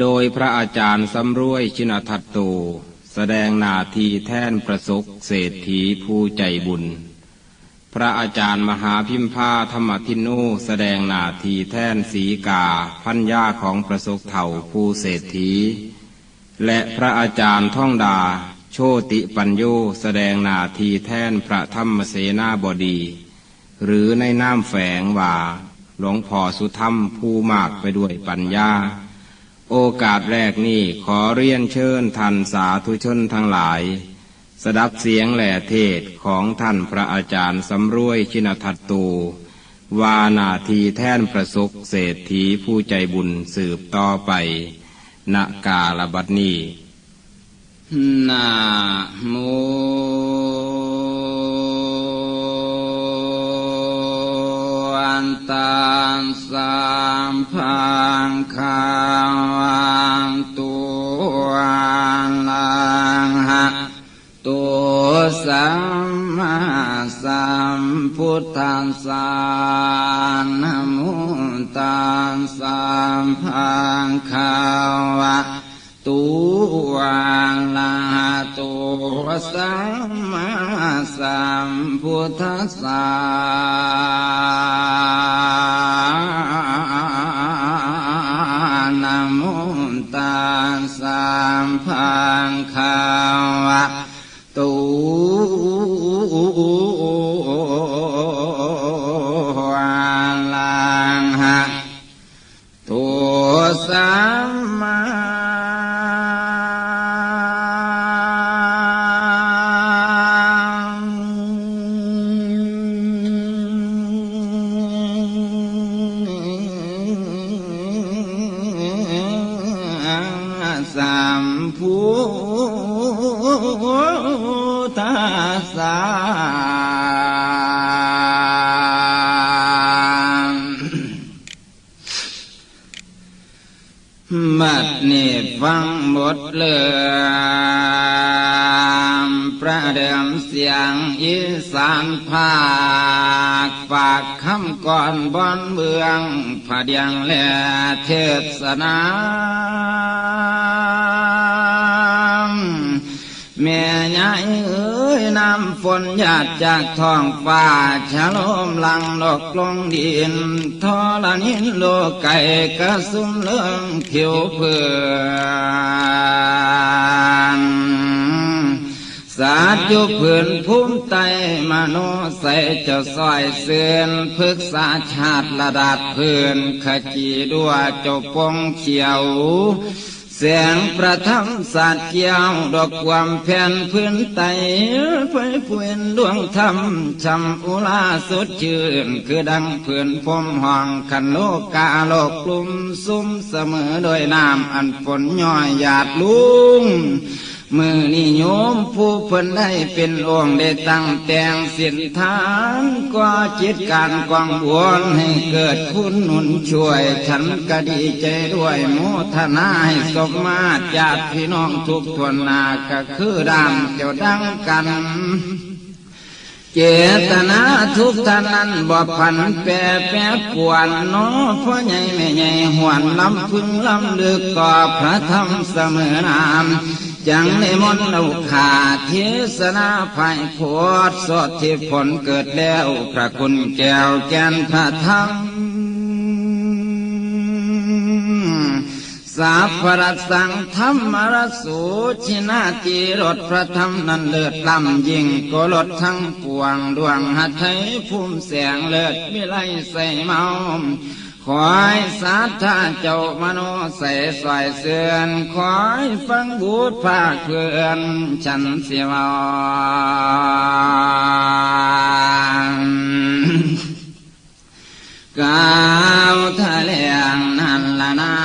โดยพระอาจารย์สำรวยชินทัตโต แสดงนาทีแท่นประสกเศรษฐีผู้ใจบุญ พระอาจารย์มหาพิมพาธรรมทินูแสดงนาทีแท่นสีกาพัญญาของประสกเถ่าผู้เศรษฐี และพระอาจารย์ท่องดา โชติปัญโยแสดงนาทีแท่นพระธรรมเสนาบดี หรือในน้ำแฝงว่า หลวงพ่อสุธรรมผู้มากไปด้วยปัญญา โอกาสแรกนี้ขอเรียนเชิญท่านสาธุชนทั้งหลาย สดับเสียงแหล่เทศของท่านพระอาจารย์สำรวยชินทัตตู วานาทีแท่นประสกเศรษฐีผู้ใจบุญสืบต่อไปณกาลบัดนี้นะโม พุทธัสสะนะโมตัสสัมพังคาวะตัวละตัวสัมมาสัมพุทธัสสะนะโมตัสสัมพังคาวะตั บอนเบืองผาเดียงและเทศนาแม่ยายเอ้ยน้ำฝนหยาดจากท้องฟ้าฉลมลังดอกลงดินทอละนินโลกไก่กระสุมเลื่องผิวเพื่อน สาดอยู่พื้นภูมิไตมโนใส่เจ้าซอยเสื่อนพึกษาชาติระดับพื้นขจีดัวจ้าปงเขียวเสียงประทับสัตว์เกี่ยวดอกความแผ่นพื้นไตไฟฟืนดวงธรรมชำอุลาสุดชื่น คือดังพื่อนพมห้องขันโลกกาโลกกลุ่มซุ่มเสมอโดยน้ำอันฝนย่อยหยาดลุง มือนิยมผู้เพิ่นได้เป็นองค์ได้ตั้งแต่งสินทานก็จิตการกองบวนให้เกิดคุณหนุนช่วย ฉันก็ดีใจด้วยโมทนาให้สมมาตรญาติพี่น้องทุกทวนนาก็คือดามเจ้าดังกันเจตนาทุกท่านนั้นบ่พันแปรแปรปวนน้อพ่อใหญ่แม่ใหญ่หวนลำพึงลำลึกก่อพระธรรมเสมอนาม จังในมนเอาขาเทศนาภัยโพดสดที่ผลเกิดแล้วพระคุณแก้วแก่นพระธรรมสาพระสังธรรมรสูชินาจีรถพระธรรมนั้นเลิศล้ำยิ่งก็ลดทั้งปวงดวงหัตถยภูมิแสงเลิศวิไลใส่เมา ขอให้สาธาเจ้ามโนใส่สอยเสื่อนขอให้ฟังบูดภาคเพื่อนฉันเสียวากาวทะเลงนั่นละนา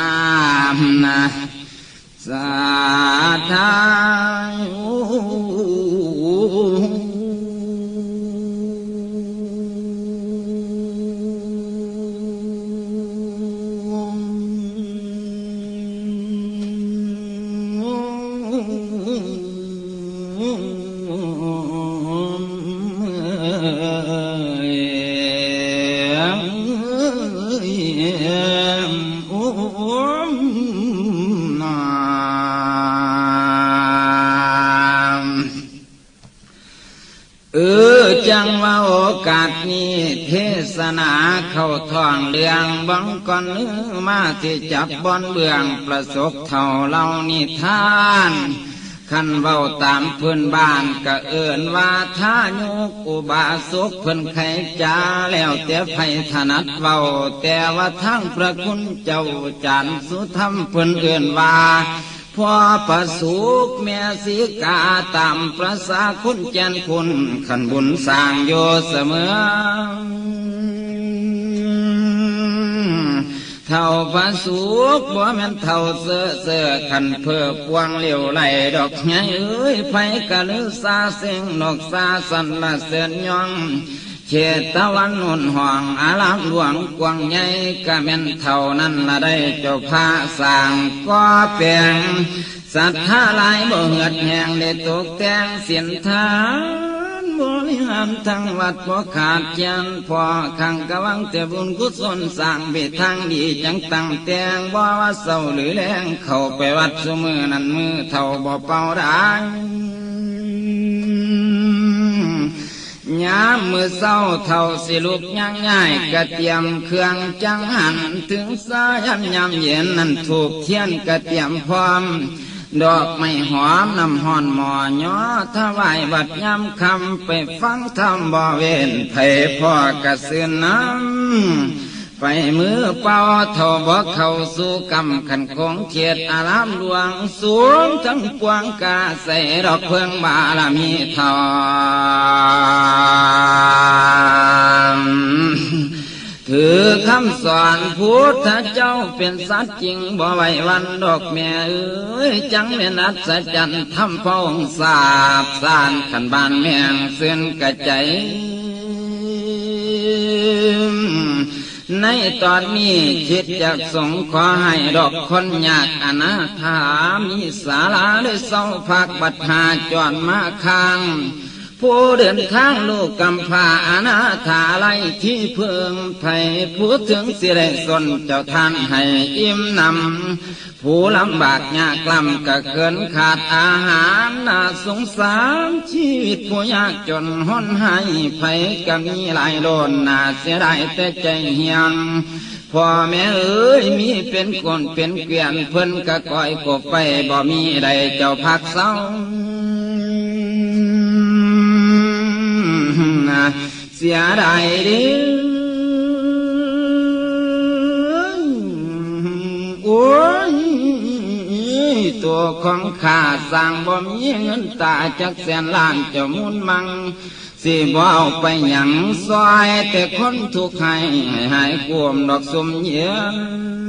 มนะสาธา นาเข้าท้องเรื่องบังก่อนนื้อมาที่จับบอนเบื้องประสบเท่าเล่านิทานขันเว้าตามเพื่อนบ้านก็เอิ่นว่าท่ายุกอุบาสกเพื่อนไขจาแล้วแต่ไผถนัดเว้าแต่ว่าทั้งพระคุณเจ้าจานสุธรรมเพื่อนเอิ่นว่าพ่อประสุกแม่สีกาตามประสาคุณแจนคุณขันบุญสร้างโยเสมอ เท่าพระสุกบ่แม่นเท่าเสือเสือขันเพื่อพวงเหลียวไหลดอกไงเอ้ยไผกะลือซาเสียงนกซาสันละเสือนยองเชตวันนุนห่องอาลักหลวงกวางใหญ่กะแม่นเท่านั้นละได้เจ้าพาสร้างก็เปลี่ยนสัทธาหลายบ่เหือดแหงได้ตกแต่งเสียนทาน บริหารทั้งวัดพอขาดเจียนพอขังกะวังแต่บุญกุศลสร้างเบทางดีจังตั้งแตงบ่ว่าเศร้าหรือแรงเข้าไปวัดสมือนั้นมือเท่าบ่เป่าได้ยามมือเศร้าเท่าสิลุกย่างง่ายกระเตรียมเครื่องจังหันถึงสายันยามเย็นนั้นถูกเทียนกระเตรียมพร้อม ดอกไม้หอมน้ำหอนหมอยอถวายบัดย้ำคำไปฟังธรรมบ่เวนไผพ่อกระสือน้ำไปมือเป่าเท่าบ่เข้าสู่กำขันของเขียดอารามหลวงสูงทั้งปวงกาใส่ดอกเพื่องบารมีทอง ถือคำสอนพุทธเจ้าเป็นสัตว์จริงบ่ไหววันดอกแม่เอ้ยจังเป็นอัศจรรย์ทำพองสาบสานขันบานแมงเส้นกระใจ ในตอนนี้คิดจะสงขอให้ดอกคนยากอนาถามีศาลาด้เศร้าพักบัดหาจอนมาค้าง ผู้เดินทางลูกกำพาอนาถาไลที่เพิ่งไผ่ผู้ถึงสิได้สนเจ้าท่านให้อิ่มนำผู้ลำบากยากลำก็เกินขาดอาหารน่าสงสารชีวิตผู้ยากจนห้นให้ไผก็มีหลายโดนน่าเสียดายแต่ใจเหียนพ่อแม่เอ้ยมีเป็นคนเป็นเกวียนเพิ่นก็ก่อยกบไปบ่มีใดเจ้าพักเศร้า เสียดายด้อโอ้ยตัวของข้าสร้างบ่มีเงินตาจักแสนล้านจะมุนมังสิบ่เอาไปหยังซอยแต่คนทุกข์ให้หายกวมดอกสมเย็นน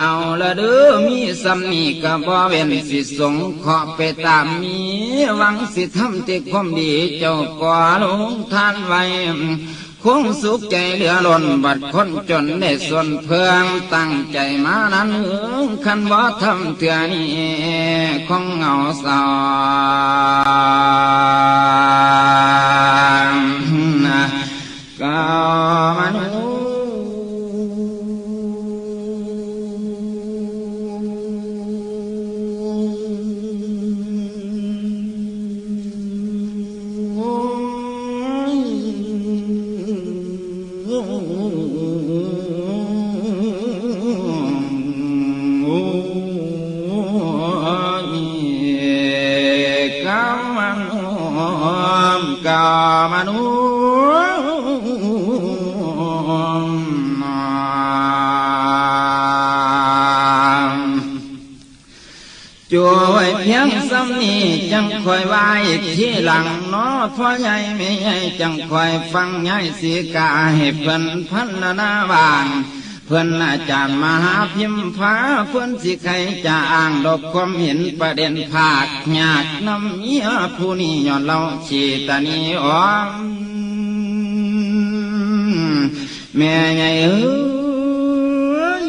เอาละเด้อมีสำนีก็บ่เว้นสิสงขอไปตามมีหวังสิทำที่ความดีเจ้าก่อลงทานไว้คงสุขใจเหลือล้นบัดคนจนได้ส่วนเพื่องตั้งใจมานั้นเอิ้งคันบ่ทำเถื่อนี้คงเหงาเศร้า คอยไว้ที่หลังนอพ่อใหญ่ไม่ใหญ่จังคอยฟังใหญ่สีกาให้เพิ่นพันนาบางเพื่อนอาจารย์มหาพิมพาเพื่อนสิใครจะอ้างดอกความเห็นประเด็นภาคยากน้ำเมียผู้นี้ย้อนเราชีตานีอ้อมแม่ใหญ่เอ้ย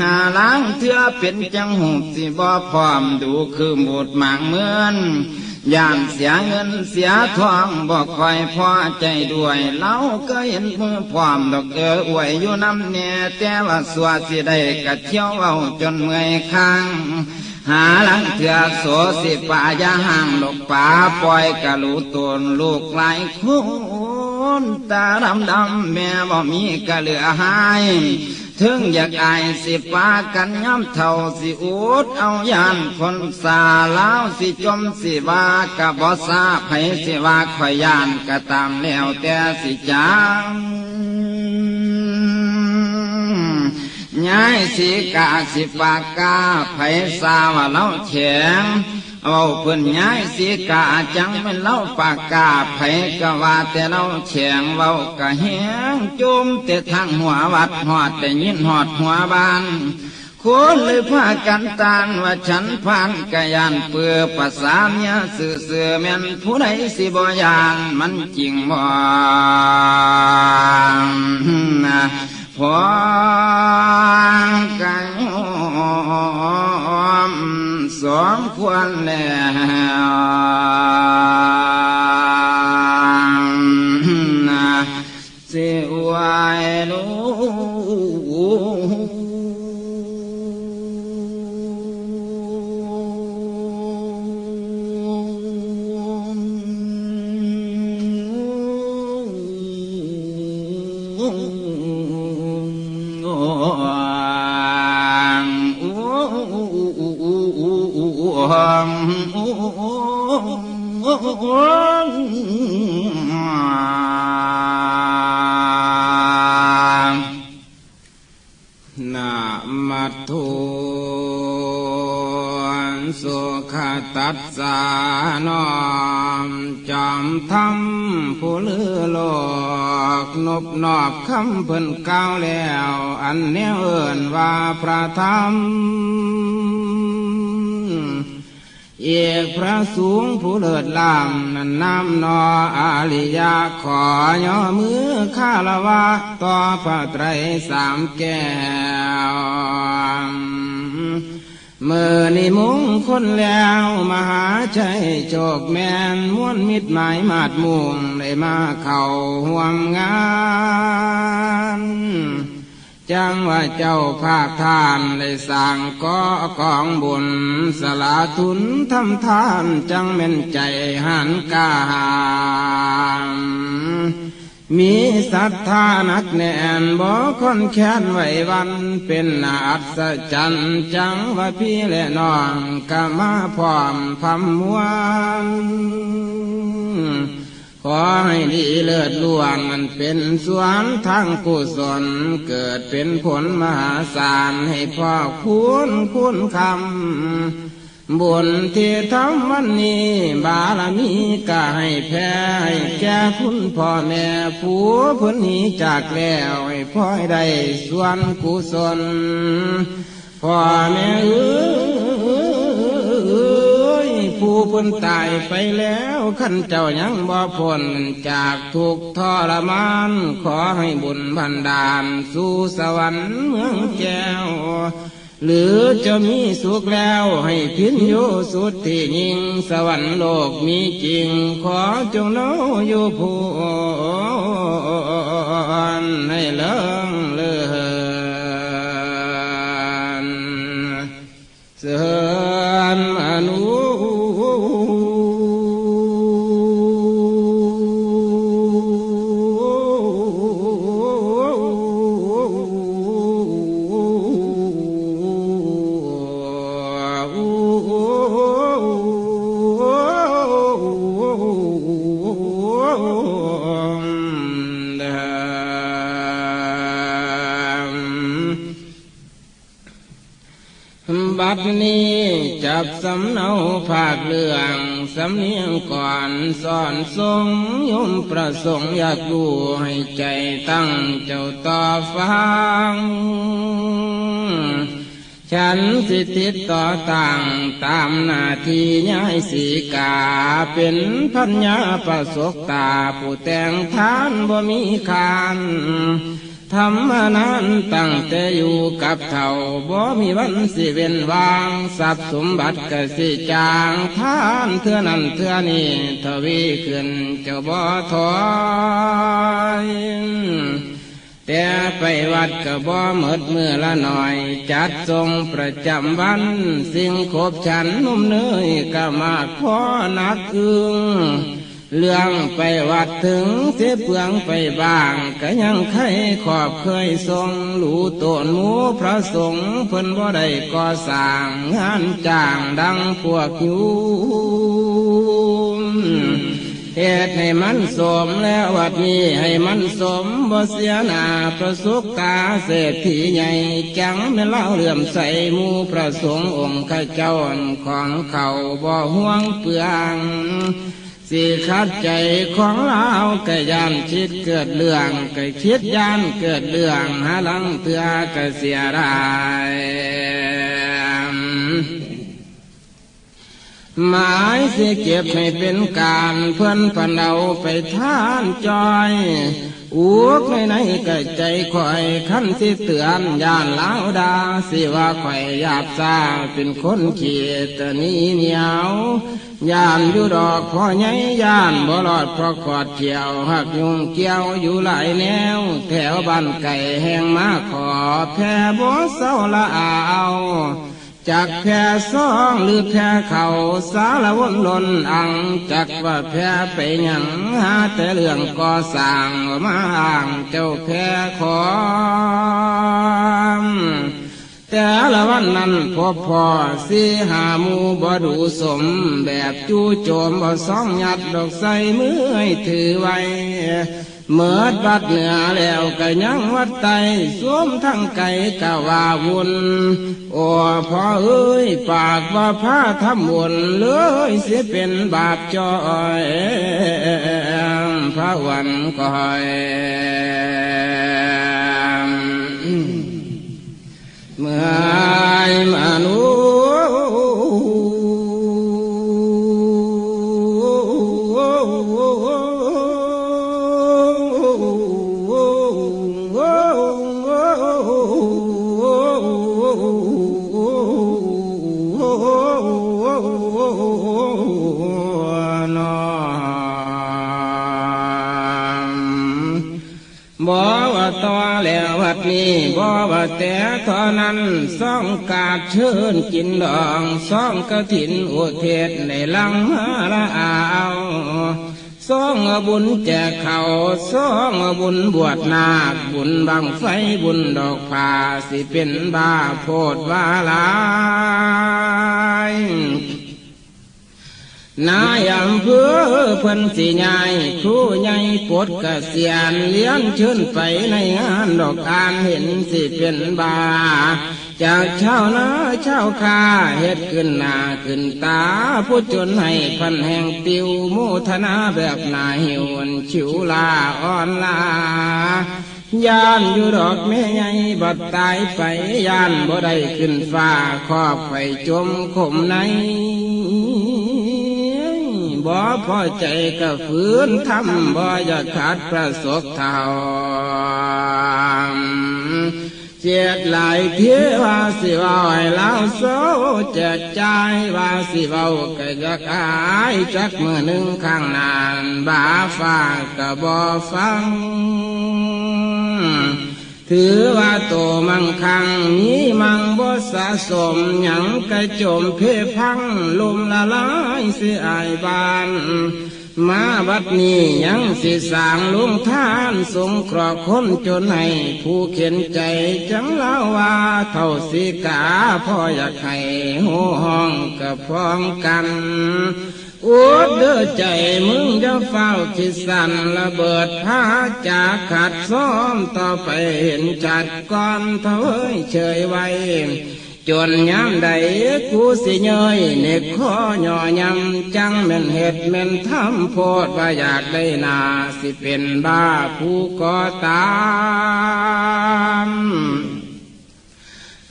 หาล้างเถื่อเป็นจังหูสิบ่พร้อมดูคือหมดหมางเมือน ย่านเสียเงินเสียทองบอกคอยพอใจด้วยเราก็เห็นมือพร้อมดอกเอออวยอยู่น้ำเนี่ยแต่ว่าสัวสิได้กะเที่ยวเอาจนเมื่อยค้างหาหลังเถื่อโสสิป่ายาห่างดอกป่าปล่อยกะลูตนลูกหลายคนนตาดำดำแม่บ่มีกะเหลือหาย ถึงอยากอายสิปากันย้ำเท่าสิอูดเอายานคนสาลาวสิจมสิว่ากะบ่ทราบให้สิว่าขอยยานกะตามแล้วแต่สิจางย้ายสีกาสิปากาไผสาว่าเล่าแข็ง เอาเพิ่นย้ายสีกาจังเป็นเล่าปากกาไผก็ว่าแต่เล่าแข็งเว้ากะเฮียงจุมแต่ทางหัววัดหอดแต่ยินหอดหัวบ้านคนเลยพากันตานว่าฉันผ่านกะยานเปื่อภาษาเมียสื่อเสือแม่นผู้ใดสิบ่ยานมันจริงบ่นะพอกัน สมควรแล้ ขตัสสานอมจอมทำผู้ลือโลกนบนอบคำเพิ่นก้าวแล้ว อันแนวเอินว่าพระธรรมเอกพระสูงผู้เลิศล้ำนันนำนออาลิยาขอย่อมือข้าละวะต่อพระไตรสามแก้ว เมื่อนิมุงคนแล้วมหาชัยโชคแมนม้วนมิตรหมายมาดมุงได้มาเข้าห่วมงานจังว่าเจ้าภาคทานได้สั่งก่อกองบุญสละทุนทำทานจังเป็นใจหันกาหาม มีศรัทธานักแน่นบ่คนแค้นไหววัน เป็นอัศจรรย์จังว่าพี่และน้องก็มาพร้อมพำมวนขอให้ดีเลิศล้วนมันเป็นสวนทางกุศล เกิดเป็นผลมหาศาลให้พ่อคุณคุณคำ บุญที่ทำวันนี้ บารมีก็ให้แพ้ให้แก่คุณพ่อแม่ผู้พ้นหนีจากแล้วให้พ่อยได้ส่วนกุศลพ่อแม่เอ้ยผู้พ้นตายไปแล้วขันเจ้ายังบ่พ้นจากทุกทรมาน ขอให้บุญบันดาลสู่สวรรค์เมืองแก้ว หรือจะมีสุขแล้วให้พินโยสุดที่ยิง สวรรค์โลกมีจริง ขอจงโนอยู่ผู้นให้เลิงเลือนเสือนม สอนทรงยมประสงค์อยากดูให้ใจตั้งเจ้าต่อฟัง ฉันสิติดต่อต่างตามหน้าที่ย้ายสีกา เป็นพัญญาประสบตาผู้แต่งทานบ่มีคาน ทำมานานตั้งแต่อยู่กับเท่าบ่มีวันสิเว้นวางทรัพย์สมบัติกสิจางทานเทื่อนั้นเทื่อนี้ทวีขึ้นเจ้าบ่ถอยแต่ไปวัดก็บ่หมดเมื่อละหน่อย จัดทรงประจำวัน สิ่งขบฉันนุ่มเนยก็มากพอนักอึง เรื่องไปวัดถึงเสียเปลืองไปบ้างก็ยังใครขอบเคยทรงหลูตนหมูพระสงฆ์เพิ่นบ่ได้ก่อสร้างงานจ้างดังพวกอยู่เหตุให้มันสมแล้ววัดนี้ให้มันสมบ่เสียหนาประสบกาเศรษฐีใหญ่จังไม่เล่าเลื่อมใสหมูพระสงฆ์องค์ข้าเจ้าของเขาบ่ห่วงเปลือง สี่ขัดใจของเราก็ยานคิดเกิดเรื่องก็คิดยานเกิดเรื่องหาลังเตือก็เสียดายหมายสิเก็บให้เป็นการเพื่อนพันเอาไปท่านจอย อุกในในก็ใจคอยขั้นสิเตือนยานล้าดาสิว่าคอยหยาบซาเป็นคนเขียดนี้เหนียวยานอยู่ดอกพอไงยานบ่รอดเพราะกอดเกี่ยวหักยุงเกี่ยวอยู่หลายแนว แถวบ้านไก่แห้งมาขอแพ่บ่เศร้าละอา จากแพ่ซองหรือแพ่เขาสารวนลนอังจักว่าแพ่ไปหยังหาแต่เรื่องก่อสร้างมาอ่างเจ้าแพ่ขอมแต่ละวันนั้นพบพอสีหามูบดูสม แบบจู่โจมบ่สองยัดดอกใส่มือให้ถือไว้ เมื่อบัดเหนือแล้วก็ยังวัดไตสวมทั้งไก่กะว่าวุ่นโอ้พ่อเอ้ยปากว่าพาทำบุญเลยเสียเป็นบาปจอยพระวันก่อยเมื่อมนุบ่ เชิญกินดองซ่องกระถินอุเทศในลังมาละอาวซ่องบุญแจกเขาซ่องบุญบวชนาคบุญบังไฟบุญดอกผาสิเป็นบาโพดว่าลาย นายอำเภอเพิ่นสิใหญ่ครูใหญ่ปวดกเสียนเลี้ยนเชิญไปในงานดอกการเห็นสิเป็นบา จากเช้านาเช้าคาเฮ็ดขึ้นหน้าขึ้นตาผู้จนให้พันแห่งติวโมทนาแบบนาหิวนชิวลาอ่อนลายานอยู่ดอกแม่ใหญ่บัดตายไปยานบ่ได้ขึ้นฟ้าครอบไปจมขมใน บ่พอใจก็ฝืนทำบ่อยากขาดประสบเท่าเจ็ดหลายเที่ยว่าสิเว้าให้เราโซเจ็ดใจว่าสิเว้าก็อยากอายจักมือหนึ่งข้างนานบาฟ้าก็บ่ฟัง ถือว่าโตมังคังมี สะสมหยังกระจมเพพังลมละลายเสิอายบาน มาบัดนี้ยังสิสางลุงท่านสงเคราะห์คนจนให้ผู้เขียนใจจังเล่าว่าเท่าสิกาพ่ออยากให้หูห้องกับพ้องกันอวดเด้อใจมึงจะเฝ้าคิดสั่นระเบิดผ้าจากขัดซ้อมต่อไปเห็นจัดก่อนเถอยเฉยไว้ จนย้ำใดกูสิเนยเนกข้อย่อยำจังแม่นเห็ดแม่นทำโพดว่าอยากได้นาสิเป็นบ้าผู้ก่อตาม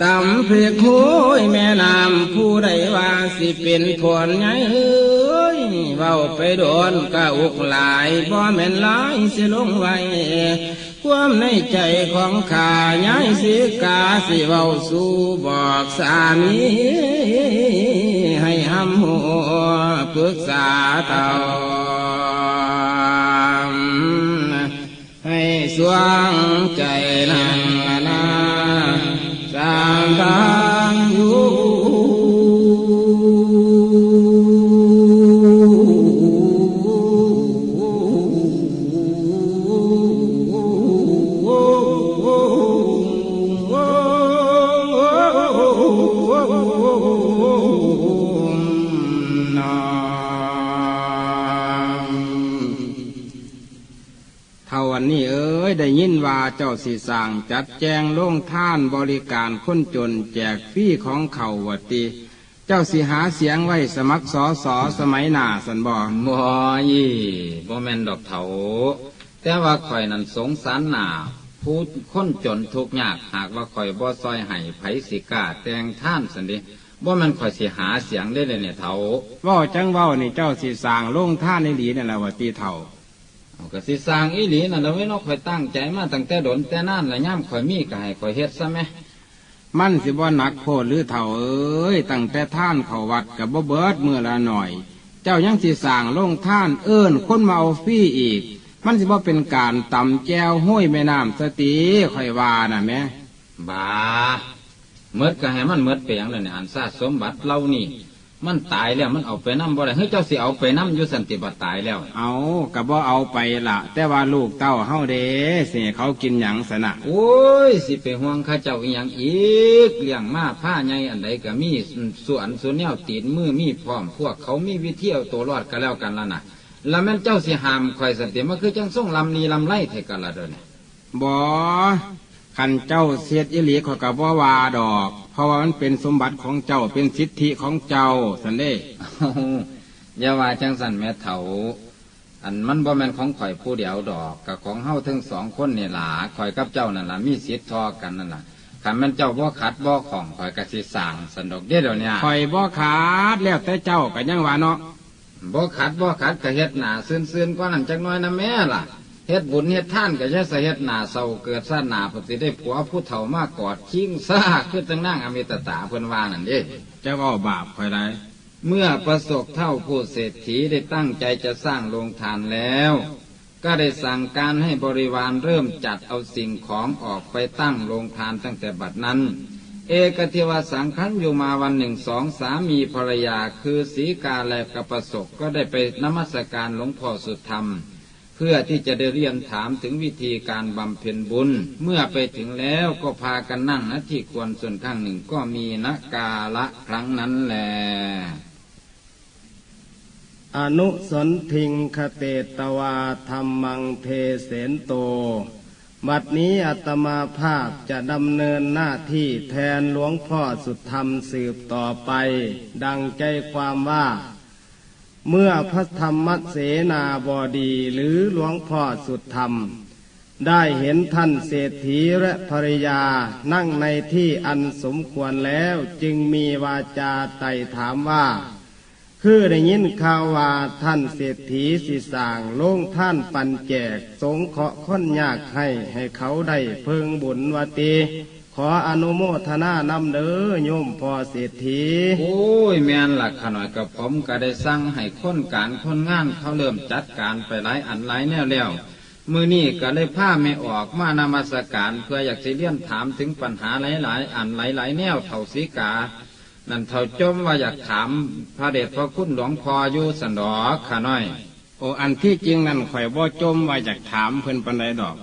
ตำเพลกห้ยแม่น้ำผู้ใดว่าสิเป็นผลไง เอ้ยเว้าไปโดนก็อุกหลายบ่แม่นหลายสิลงไว้ความในใจของข้าย้ายสิกาสิเว้าสู่บอกสามีให้ห้ำหัวปรึกษาเต่าให้สวงใจนั่งนาสามทา ได้ยินว่าเจ้าสีสางจัดแจงโล่งท่านบริการคนจนแจกฟรี่ของเขาวติ เจ้าสิหาเสียงไว้สมัครสอสอสมัยหน้าสันบอบ่ยี่บ่แม่นดอกเถาแต่ว่าข่อยนั้นสงสารหนาผู้คนจนทุกข์ยากหากว่าข่อยบ่ซอยให้ไผสิกาแต่งท่านสันดิบ่แมนข่อยสิหาเสียงได้เลยเนี่ยเถาว่าจังเว่านี่เจ้าสีสางโล่งท่านในหลีนั่แหละวติเท่าเอา ก็สิสร้างอีหลีนั่นแหละเว้ยเนาะข่อยตั้งใจมาตั้งแต่ดนแต่นานแล้วย่ามข่อยมีก็ให้ข่อยเฮ็ดซะแหมมันสิบ่หนักโพดหรือเท่าเอ้ยตั้งแต่ท่านเขาวัดกับบ่เบิดมือละหน่อย เจ้ายังสิสร้างโล่งท่านเอิ้นคนมาเอาฟรี่อีก มันสิบ่เป็นการตำแจวห้วยแม่น้ำสติข่อยว่าน่ะแหม่บาเมดก็ให้มันเมดเปียงเลยเนี่ยอันซาสมบัติเรานี่ มันตายแล้วมันเอาไปน้ำบ่ได้เฮ้ยเจ้าสิเอาไปน้ำอยู่สันติบัติตายแล้ว เอากับบ่เอาไปละแต่ว่าลูกเต้าเฮาเด้สิให้เขากินหยังสนะโอ้ยสิไปห่วงข้าเจ้าอีหยังอีกเลี้ยงมาผ้าใหญ่อันใดก็มีส่วนส่วนแนวตีนมือมีพร้อมพวกเขามีวิธีเอาตัวรอดกันแล้วกันแล้วนะแล้วแม่นเจ้าสิหามคอยสันติมันคือจังส่งลำนีลำไล่เทกันละเด้อเนี่ยบ่คันเจ้าเสียดอิหลีเขากับว่าว่าดอก เพราะว่ามันเป็นสมบัติของเจ้าเป็นสิทธิของเจ้าสันเด้เอาอย่าว่าจังสันแม่เถาอันมันบ่แม่นของข่อยผู้เดียวดอกกับของเฮาทั้งสองคนนี่ล่ะข่อยกับเจ้านั่นล่ะมีสิทธิ์ทอกันนั่นล่ะคันแม่นเจ้าบ่ขัดบ่ของข่อยก็สิสร้างสันดอกเด้อเดี๋ยวเนี้ข่อยบ่ขาดแล้วแต่เจ้าก็ยังว่าเนาะบ่ขัดบ่ขัดก็เฮ็ดหน้าซื่นๆกว่านั้นจักหน่อยนะแม่ล่ะ เฮ็ดบุญเฮ็ดท่านก็จะใส่เฮ็ดหนาเศร้าเกิดซาหน้าเพอสิได้ผัวผู้เฒ่ามากกอดชิงซ่าคือจังนั่งอมิตตาเพิ่นว่านั่นเด้จ้าก็บาปข่อยได้เมื่อประสบเท่าผู้เศรษฐีได้ตั้งใจจะสร้างโรงทานแล้ว ก็ได้สั่งการให้บริวารเริ่มจัดเอาสิ่งของออกไปตั้งโรงทานตั้งแต่บัดนั้น เอกเทวสังขันอยู่มาวันหนึ่งสองสามีภรรยาคือสีกาและกระประสบก็ได้ไปนมัสการหลวงพ่อสุดธรรม เพื่อที่จะได้เรียนถามถึงวิธีการบำเพ็ญบุญ เมื่อไปถึงแล้วก็พากันนั่งณที่ควรส่วนข้างหนึ่งก็มีนกาละครั้งนั้นแหละอนุสนทิงคเตตวาธรรมังเทเสนโต บัดนี้อาตมาภาพจะดำเนินหน้าที่แทนหลวงพ่อสุดธรรมสืบต่อไป ดังใจความว่า เมื่อพระธรรมเสนาบดีหรือหลวงพ่อสุดธรรม ได้เห็นท่านเศรษฐีและภริยานั่งในที่อันสมควรแล้วจึงมีวาจาไต่ถามว่า คือได้ยินข่าวว่าท่านเศรษฐีสิสางโล่งท่านปันแจก สงเคราะห์คนยากให้ให้เขาได้เพึงบุญวตี ขออนุโมทนานำเด้อโยมพ่อเศรษฐี โอ้ยแม่นหลักขน่อยกับผมก็ได้สั่งให้คนการคนงานเขาเริ่มจัดการไปหลายอันหลายแนวแล้วมือนี้ก็เลยผ้าไม่ออกมานมัสการเพื่ออยากสิเลียนถามถึงปัญหาหลาย ๆ อันหลาย ๆ แนวเท่าสีกา นั่นเท่าจมว่าอยากถามพระเดชพระคุณหลวงพ่ออยู่สันดอกขาน้อย โอ้อันที่จริงนั่นข่อยบ่จมว่าอยากถามเพิ่นปันใดดอก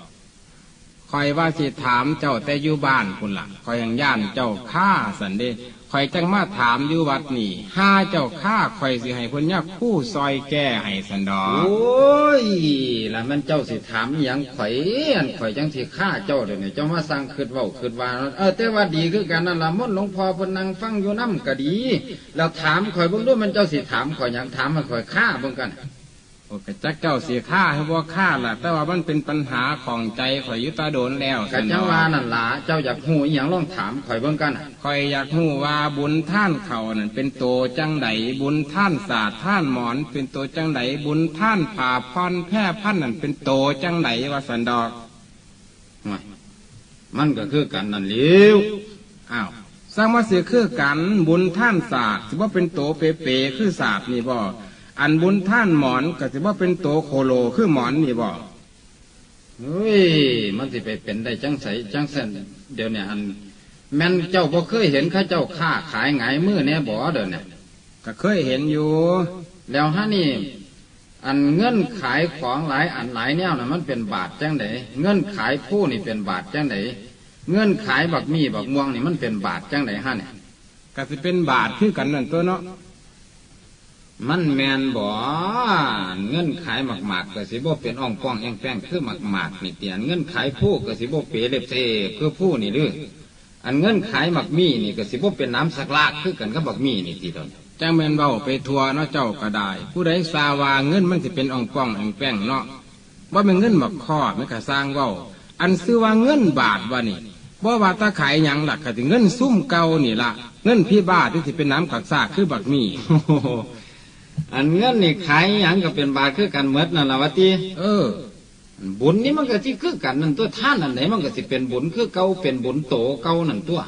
ข่อยว่าสิถามเจ้าแต่อยู่บ้านพุ่นละ่ะข่อยยังย่านเจ้าข้าสันเดข่อยจังมาถามอยู่วัดนี่ห้าเจ้าข้าข่อยสิให้พิ่นยักคู่ซอยแก้ให้สันดอโอ้ยแล้วมันเจ้าสิถามอย่างข่อยอันข่อยจังสิฆ่าเจ้าเดี๋ยวนี้เจ้ามาสั่งคืดเว้าคืดว่าเออแต่ว่าดีคือกันนั่นละมดหลวงพ่อพิ่นนั่งฟังอยู่น้ำก็ดี แล้วถามข่อยเบิ่งด้วยมันเจ้าสิถามข่อยยังถามมาข่อยฆ่าเบิ่งกัน โอ้กจักเจ้าเสียค่าให้บ่ค่าล่ะ แต่ว่ามันเป็นปัญหาของใจข่อยอยุตาโดนแล้วกัจังว่านั่นล่ะเจ้าอยากหูอหย่างลองถามข่อยเบิ่งกันน่ะข่อยอยากรู้ว่าบุญท่านเขานั่นเป็นโตจังไดบุญท่านศาสตร์ท่านหมอน เป็นโตจังไดบุญท่านผ่าพรแพร่พันนั่นเป็นโตจังไดว่าสันดอกห่วยมันก็คือกันนั่นเลี้ยวอ้าวสร้างมาเสียคือกันบุญท่านศาสตร์สิว่าเป็นโตเปเปคือศาสตร์นี่บ่ อันบุญท่านหมอนก็สิว่าเป็นโตโคโลคือหมอนนี่บ่เฮ้ยมันสิไปเป็นได้จังใสจังเส้นเดี๋ยวเนี่ยอันแม่นเจ้าบ่เคยเห็นเข้าเจ้าค้าขายไงายมือเนี่ยบ่เดี๋ยวเนี่ยก็เคยเห็นอยู่ แล้วฮะนี่ อันเงินขายของหลายอันหลายแนวน่ะมันเป็นบาทจังไดเงินขายผู้นี่เป็นบาทจังไดเงินขายบักมีบักม่วงนี่มันเป็นบาทจังไดฮะเนี่ยก็สิเป็นบาทคือกันนั่นตัวเนาะ มันแมนบ่เงินขายหมากๆก็สิบเป็นอ่องป้องแองแป้งคือหมากๆนี่เตียนเงินขายผู้ก็สิบเปเล็บเซคือผู้นี่หรืออันเงินขายหมักมี่นี่ก็สิบเป็นน้ำสักลากคือกันกับบักมี่นี่ทีตนจังแมนเว้าไปทัวเนาะเจ้าก็ได้ ผู้ใดซาวาเงินมันสิเป็นอ่องป้องอ่องแป้งเนาะว่าเป็นเงินบักคอไมันก็สร้างเว้าอันซื้อว่าเงินบาทว่านี่บ่ว่าตาขายหยังหลักก็สิเงินซุ่มเก่านี่ละเงินพี่บ้าที่สิเป็นน้ำกักซากคือบักมี่ อันเงินนี่ขายหยังก็เป็นบาทคือกันเมดนั่นล่ะวะติเออ บุญนี่มันก็สิคือกันนั่นตัวท่านอันไหนมันก็สิเป็นบุญคือเก่าเป็นบุญโตเก่านั่นตัว